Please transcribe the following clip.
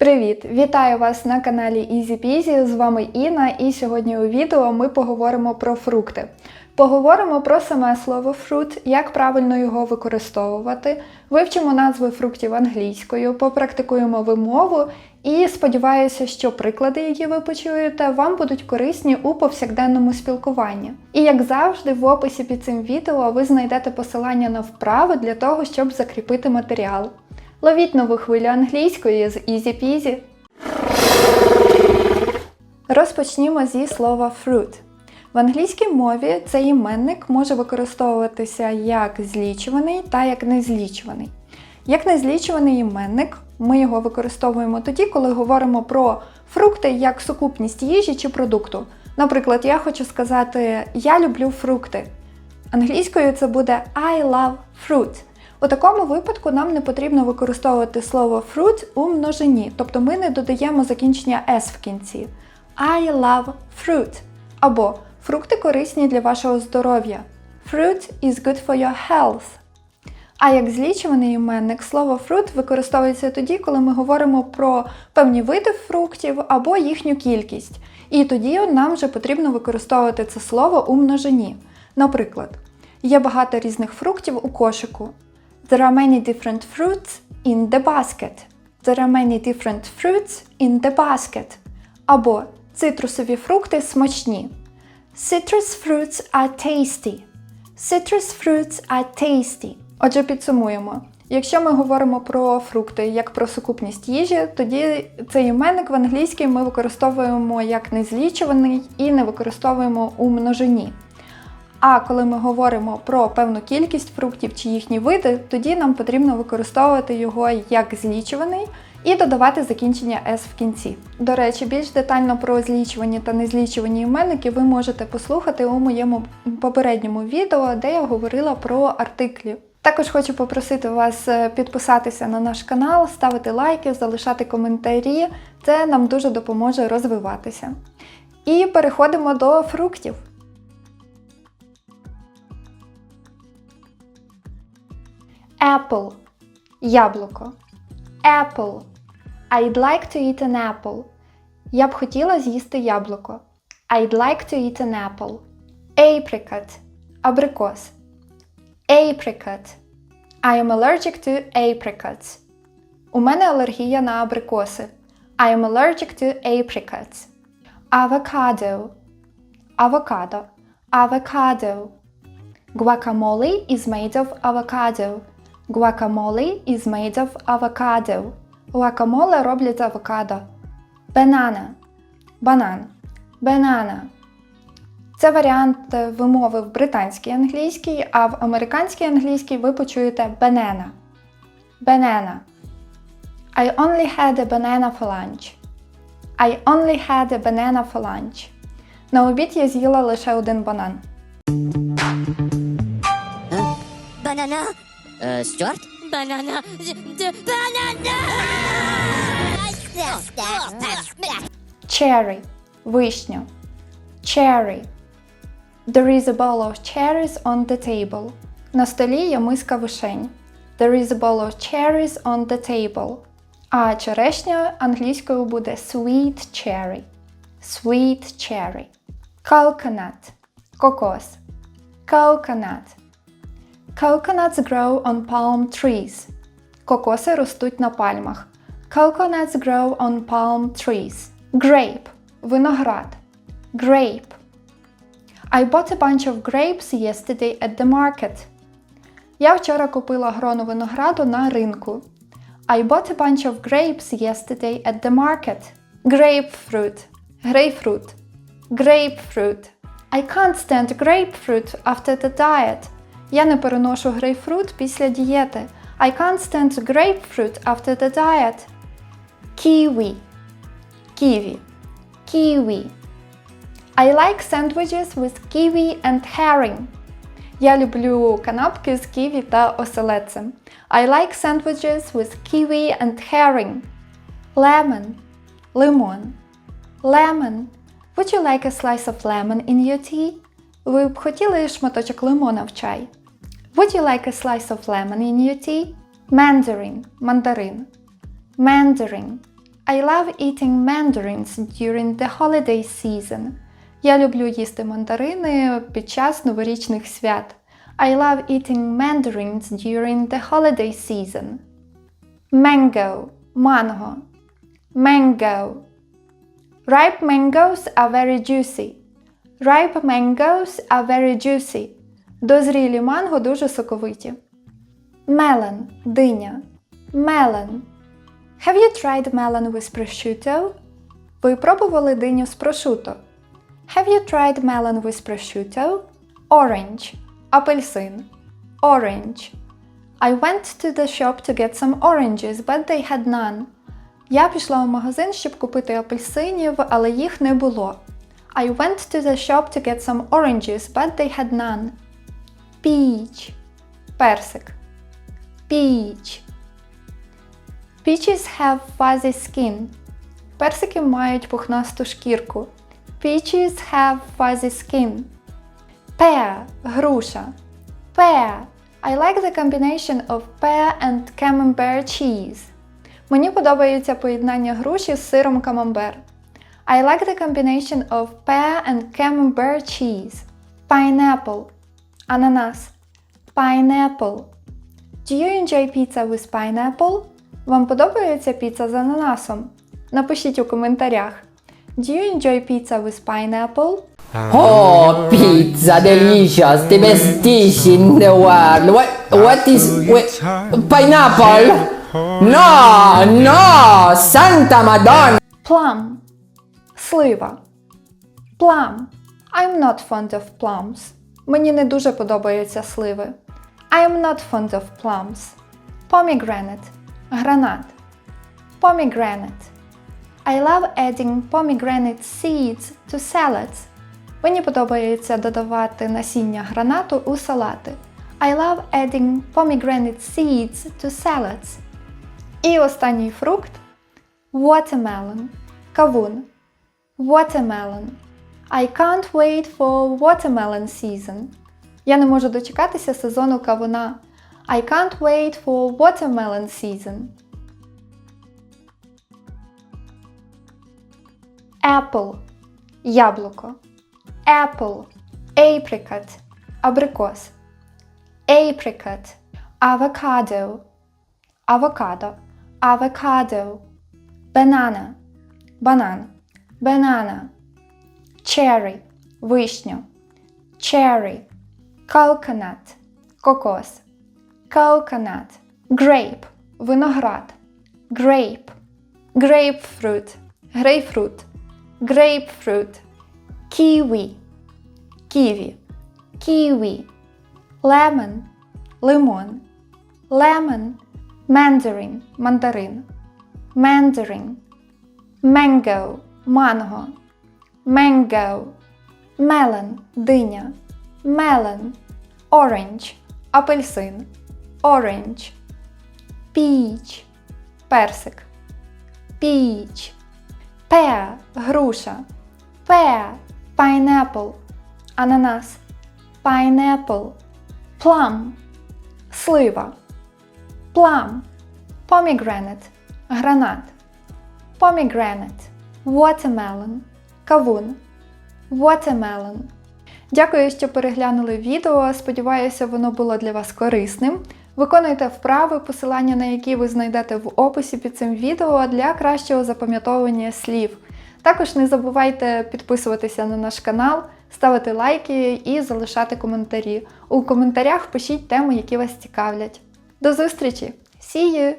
Привіт! Вітаю вас на каналі Easy Peasy. З вами Інна, і сьогодні у відео ми поговоримо про фрукти. Поговоримо про саме слово fruit, як правильно його використовувати, вивчимо назви фруктів англійською, попрактикуємо вимову і сподіваюся, що приклади, які ви почуєте, вам будуть корисні у повсякденному спілкуванні. І як завжди, в описі під цим відео ви знайдете посилання на вправи для того, щоб закріпити матеріал. Ловіть нову хвилю англійської з Peasy. Розпочнімо зі слова fruit. В англійській мові цей іменник може використовуватися як злічуваний та як незлічуваний. Як незлічуваний іменник, ми його використовуємо тоді, коли говоримо про фрукти як сукупність їжі чи продукту. Наприклад, я хочу сказати Я люблю фрукти. Англійською це буде I love fruit. У такому випадку нам не потрібно використовувати слово fruit у множині, тобто ми не додаємо закінчення s в кінці. I love fruit. Або фрукти корисні для вашого здоров'я. Fruit is good for your health. А як злічуваний іменник, слово fruit використовується тоді, коли ми говоримо про певні види фруктів або їхню кількість. І тоді нам вже потрібно використовувати це слово у множині. Наприклад, є багато різних фруктів у кошику. There are many different fruits in the basket. There are many different fruits in the basket. Або цитрусові фрукти смачні. Citrus fruits are tasty. Citrus fruits are tasty. Отже, підсумуємо. Якщо ми говоримо про фрукти як про сукупність їжі, тоді цей іменник в англійській ми використовуємо як незлічуваний і не використовуємо у множині. А коли ми говоримо про певну кількість фруктів чи їхні види, тоді нам потрібно використовувати його як злічуваний і додавати закінчення S в кінці. До речі, більш детально про злічувані та незлічувані іменники ви можете послухати у моєму попередньому відео, де я говорила про артиклі. Також хочу попросити вас е, підписатися на наш канал, ставити лайки, залишати коментарі. Це нам дуже допоможе розвиватися. І переходимо до фруктів. Apple яблуко. Apple. I'd like to eat an apple. Я б хотіла з'їсти яблуко. I'd like to eat an apple. Apricot. Абрикос. Apricot. I am allergic to apricots. У мене алергія на абрикоси. I am allergic to apricots. Avocado. Avocado. Avocado. Guacamole is made of avocado. Guacamole is made of avocado. Guacamole роблять з авокадо. Banana. Банан. Banana. Це варіант вимови в британській англійській, а в американській англійській ви почуєте banana. Banana. I only had a banana for lunch. I only had a banana for lunch. На обід я з'їла лише один банан. Banana. Е, Стюарт? Banana. D- banana. Cherry – вишня. Cherry. There is a bowl of cherries on the table. На столі є миска вишень. There is a bowl of cherries on the table. А черешня англійською буде sweet cherry. Sweet cherry. Coconut – кокос. Coconut. Coconuts grow on palm trees. Кокоси ростуть на пальмах. Coconuts grow on palm trees. Grape – виноград. Grape. I bought a bunch of grapes yesterday at the market. Я вчора купила грону винограду на ринку. I bought a bunch of grapes yesterday at the market. Grapefruit. Grapefruit. Grapefruit. I can't stand grapefruit after the diet. Я не переношу грейпфрут після дієти. I can't stand grapefruit after the diet. Kiwi. Kiwi. Kiwi. I like sandwiches with kiwi and herring. Я люблю канапки з ківі та оселедцем. I like sandwiches with kiwi and herring. Lemon. Лимон. Lemon. Would you like a slice of lemon in your tea? Ви б хотіли шматочок лимона в чай? Would you like a slice of lemon in your tea? Mandarin. Мандарин. Mandarin. I love eating mandarins during the holiday season. Я люблю їсти мандарини під час новорічних свят. I love eating mandarins during the holiday season. Mango – манго. Mango. Ripe mangoes are very juicy. Ripe mangoes are very juicy. Дозрілі манго дуже соковиті. Melon – диня. Melon. Have you tried melon with prosciutto? Ви пробували диню з прошуто? Have you tried melon with prosciutto? Orange. Апельсин. Orange. I went to the shop to get some oranges, but they had none. Я пішла в магазин, щоб купити апельсинів, але їх не було. I went to the shop to get some oranges, but they had none. Peach. Персик. Peach. Peaches have fuzzy skin. Персики мають пухнасту шкірку. Peaches have fuzzy skin. Pear – груша. Pear. I like the combination of pear and camembert cheese. Мені подобається поєднання груші з сиром камамбер. I like the combination of pear and camembert cheese. Pineapple. Ананас. Pineapple. Do you enjoy pizza with pineapple? Вам подобається піца з ананасом? Напишіть у коментарях. Do you enjoy pizza with pineapple? Oh, pizza delicious, the best dish in the world. What? What is? Wait, pineapple? No, no, Santa Madonna. Plum. Слива. Plum. I'm not fond of plums. Мені не дуже подобаються сливи. I'm not fond of plums. Pomegranate. Гранат. Pomegranate. I love adding pomegranate seeds to salads. Мені подобається додавати насіння гранату у салати. I love adding pomegranate seeds to salads. І останній фрукт Watermelon. Кавун. Watermelon. I can't wait for watermelon season. Я не можу дочекатися сезону кавуна. I can't wait for watermelon season. Apple. Яблуко. Apple. Apricot. Абрикос. Apricot. Avocado. Авокадо. Avocado. Banana. Банан. Banana. Cherry. Вишню. Cherry. Coconut. Кокос. Coconut. Grape. Виноград. Grape. Grapefruit. Грейпфрут. Grapefruit. Kiwi. Ківі. Kiwi. Lemon. Лимон. Lemon. Mandarin. Мандарин. Mandarin. Mango. Манго. Mango. Melon. Диня. Melon. Orange. Апельсин. Orange. Peach. Персик. Peach. Pear. Груша. Pear. Pineapple. Ананас. Pineapple. Plum. Слива. Plum. Pomegranate. Гранат. Pomegranate. Watermelon. Кавун. Watermelon. Дякую, що переглянули відео. Сподіваюся, воно було для вас корисним. Виконуйте вправи, посилання на які ви знайдете в описі під цим відео для кращого запам'ятовування слів. Також не забувайте підписуватися на наш канал, ставити лайки і залишати коментарі. У коментарях пишіть теми, які вас цікавлять. До зустрічі! See you!